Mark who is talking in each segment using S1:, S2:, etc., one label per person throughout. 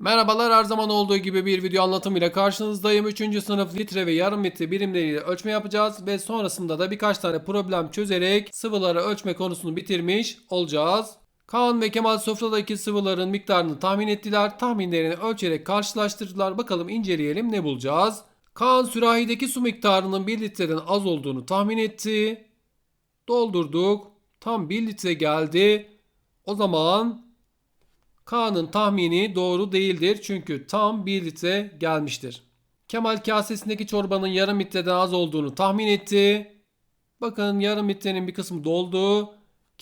S1: Merhabalar her zaman olduğu gibi bir video anlatımıyla karşınızdayım. 3. sınıf litre ve yarım litre birimleriyle ölçme yapacağız ve sonrasında da birkaç tane problem çözerek sıvıları ölçme konusunu bitirmiş olacağız. Kaan ve Kemal sofradaki sıvıların miktarını tahmin ettiler. Tahminlerini ölçerek karşılaştırdılar. Bakalım inceleyelim ne bulacağız. Kaan sürahideki su miktarının 1 litreden az olduğunu tahmin etti. Doldurduk. Tam 1 litre geldi. O zaman Kaan'ın tahmini doğru değildir çünkü tam 1 litre gelmiştir. Kemal kasesindeki çorbanın yarım litreden az olduğunu tahmin etti. Bakın yarım litrenin bir kısmı doldu.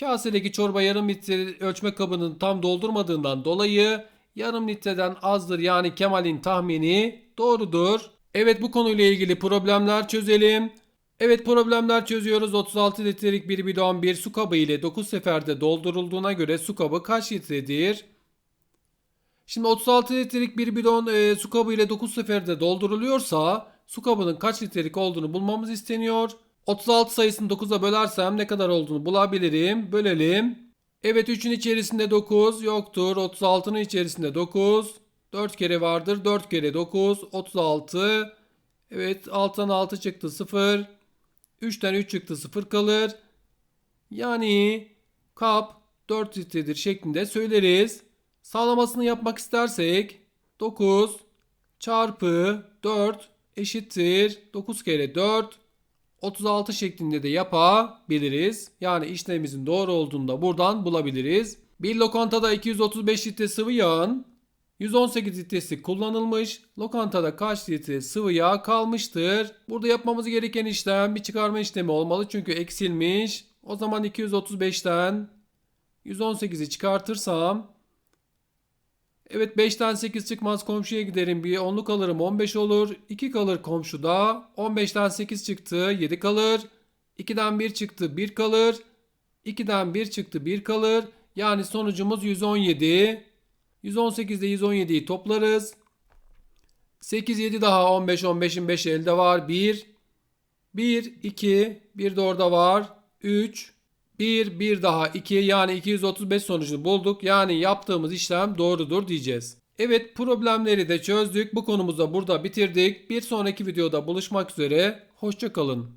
S1: Kasedeki çorba yarım litre ölçme kabının tam doldurmadığından dolayı yarım litreden azdır yani Kemal'in tahmini doğrudur. Evet bu konuyla ilgili problemler çözelim. Evet problemler çözüyoruz. 36 litrelik bir bidon bir su kabı ile 9 seferde doldurulduğuna göre su kabı kaç litredir? Şimdi 36 litrelik bir bidon e, su kabı ile 9 seferde dolduruluyorsa su kabının kaç litrelik olduğunu bulmamız isteniyor. 36 sayısını 9'a bölersem ne kadar olduğunu bulabilirim. Bölelim. Evet 3'ün içerisinde 9 yoktur. 36'nın içerisinde 9. 4 kere vardır. 4 kere 9 36. Evet 6'dan 6 çıktı 0. 3'ten 3 çıktı 0 kalır. Yani kap 4 litredir şeklinde söyleriz. Sağlamasını yapmak istersek 9 çarpı 4 eşittir 9 kere 4 36 şeklinde de yapabiliriz. Yani işlemimizin doğru olduğunu da buradan bulabiliriz. Bir lokantada 235 litre sıvı yağın 118 litresi kullanılmış. Lokantada kaç litre sıvı yağ kalmıştır? Burada yapmamız gereken işlem bir çıkarma işlemi olmalı çünkü eksilmiş. O zaman 235'ten 118'i çıkartırsam Evet 5'ten 8 çıkmaz komşuya giderim. Bir onluk alırım 15 olur. 2 kalır komşuda. 15'ten 8 çıktı 7 kalır. 2'den 1 çıktı 1 kalır. 2'den 1 çıktı 1 kalır. Yani sonucumuz 117. 118'de 117'yi toplarız. 8 7 daha 15 15'in 5 elde var. 1 1 2 1 de orada var. 3 1 1 daha 2 yani 235 sonucunu bulduk. Yani yaptığımız işlem doğrudur diyeceğiz. Evet problemleri de çözdük. Bu konumuzu da burada bitirdik. Bir sonraki videoda buluşmak üzere. Hoşçakalın.